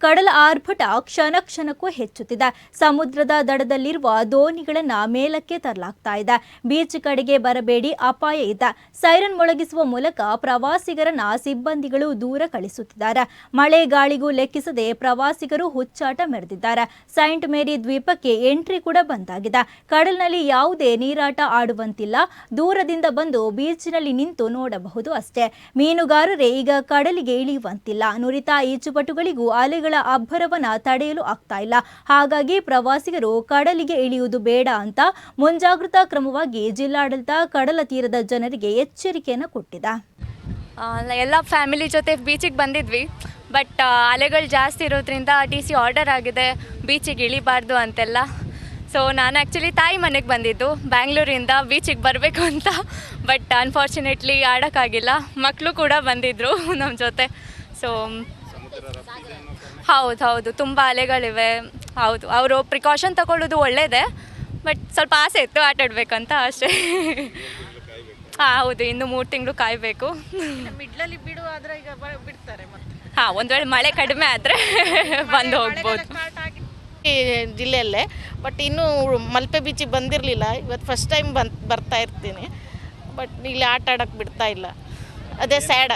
ಕಡಲ ಆರ್ಭಟ ಕ್ಷಣ ಕ್ಷಣಕ್ಕೂ ಹೆಚ್ಚುತ್ತಿದೆ. ಸಮುದ್ರದ ದಡದಲ್ಲಿರುವ ದೋಣಿಗಳನ್ನ ಮೇಲಕ್ಕೆ ತರಲಾಗ್ತಾ ಇದೆ. ಬೀಚ್ ಕಡೆಗೆ ಬರಬೇಡಿ, ಅಪಾಯ ಇದೆ. ಸೈರನ್ ಮೊಳಗಿಸುವ ಮೂಲಕ ಪ್ರವಾಸಿಗರನ್ನ ಸಿಬ್ಬಂದಿಗಳು ದೂರ ಕಳಿಸುತ್ತಿದ್ದಾರೆ. ಮಳೆ ಗಾಳಿಗೂ ಲೆಕ್ಕಿಸದೆ ಪ್ರವಾಸಿಗರು ಹುಚ್ಚಾಟ ಮೆರೆದಿದ್ದಾರೆ. ಸೈಂಟ್ ಮೇರಿ ದ್ವೀಪಕ್ಕೆ ಎಂಟ್ರಿ ಕೂಡ ಬಂದಾಗಿದೆ. ಕಡಲಿನಲ್ಲಿ ಯಾವುದೇ ನೀರಾಟ ಆಡುವಂತಿಲ್ಲ. ದೂರದಿಂದ ಬಂದು ಬೀಚ್ನಲ್ಲಿ ನಿಂತು ನೋಡಬಹುದು ಅಷ್ಟೇ. ಮೀನುಗಾರರೇ ಈಗ ಕಡಲಿಗೆ ಇಳಿಯುವಂತಿಲ್ಲ. ನುರಿತ ಈಜುಪಟುಗಳಿಗೂ ಅಲೆಗಳ ಅಬ್ಬರವನ್ನ ತಡೆಯಲು ಆಗ್ತಾ ಇಲ್ಲ. ಹಾಗಾಗಿ ಪ್ರವಾಸಿಗರು ಕಡಲಿಗೆ ಇಳಿಯುವುದು ಬೇಡ ಅಂತ ಮುಂಜಾಗ್ರತಾ ಕ್ರಮವಾಗಿ ಜಿಲ್ಲಾಡಳಿತ ಕಡಲ ತೀರದ ಜನರಿಗೆ ಎಚ್ಚರಿಕೆಯನ್ನು ಕೊಟ್ಟಿದೆ. ಎಲ್ಲ ಫ್ಯಾಮಿಲಿ ಜೊತೆ ಬೀಚಿಗೆ ಬಂದಿದ್ವಿ. ಬಟ್ ಅಲೆಗಳು ಜಾಸ್ತಿ ಇರೋದ್ರಿಂದ ಟಿ ಸಿ ಆರ್ಡರ್ ಆಗಿದೆ. ಬೀಚಿಗೆ ಇಳಿಬಾರ್ದು ಅಂತೆಲ್ಲ. ಸೊ ನಾನು ಆ್ಯಕ್ಚುಲಿ ತಾಯಿ ಮನೆಗೆ ಬಂದಿದ್ದು. ಬ್ಯಾಂಗ್ಳೂರಿಂದ ಬೀಚಿಗೆ ಬರಬೇಕು ಅಂತ. ಬಟ್ ಅನ್ಫಾರ್ಚುನೇಟ್ಲಿ ಆಡೋಕ್ಕಾಗಿಲ್ಲ. ಮಕ್ಕಳು ಕೂಡ ಬಂದಿದ್ದರು ನಮ್ಮ ಜೊತೆ. ಸೊ ಹೌದು ಹೌದು ತುಂಬ ಅಲೆಗಳಿವೆ. ಹೌದು ಅವರು ಪ್ರಿಕಾಷನ್ ತಗೊಳ್ಳೋದು ಒಳ್ಳೆಯದೇ ಬಟ್ ಸ್ವಲ್ಪ ಆಸೆ ಇತ್ತು ಆಟಾಡಬೇಕಂತ ಅಷ್ಟೇ ಹಾಂ ಹೌದು ಇನ್ನು ಮೂರು ತಿಂಗಳು ಕಾಯಬೇಕು. ಮಿಡ್ಲಲ್ಲಿ ಬಿಡು ಆದ್ರೆ ಈಗ ಬಿಡ್ತಾರೆ ಮತ್ತೆ. ಹಾಂ ಒಂದು ವೇಳೆ ಮಳೆ ಕಡಿಮೆ ಆದರೆ ಬಂದು ಹೋಗ್ಬೋದು. ಜಿಲ್ಲೆಯಲ್ಲೇ ಬಟ್ ಇನ್ನೂ ಮಲ್ಪೆ ಬೀಚಿಗೆ ಬಂದಿರಲಿಲ್ಲ. ಇವತ್ತು ಫಸ್ಟ್ ಟೈಮ್ ಬನ್ ಬರ್ತಾ ಇರ್ತೀನಿ. ಬಟ್ ಇಲ್ಲಿ ಆಟ ಆಡೋಕ್ಕೆ ಬಿಡ್ತಾ ಇಲ್ಲ. ಅದೇ ಸ್ಯಾಡ್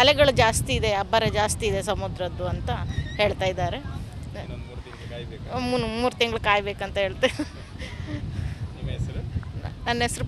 ಅಲೆಗಳು ಜಾಸ್ತಿ ಇದೆ ಅಬ್ಬರ ಜಾಸ್ತಿ ಇದೆ ಸಮುದ್ರದ್ದು ಅಂತ ಹೇಳ್ತಾ ಇದ್ದಾರೆ. ಮೂರು ತಿಂಗಳು ಕಾಯ್ಬೇಕಂತ ಹೇಳ್ತೇವೆ ನನ್ನ ಹೆಸರು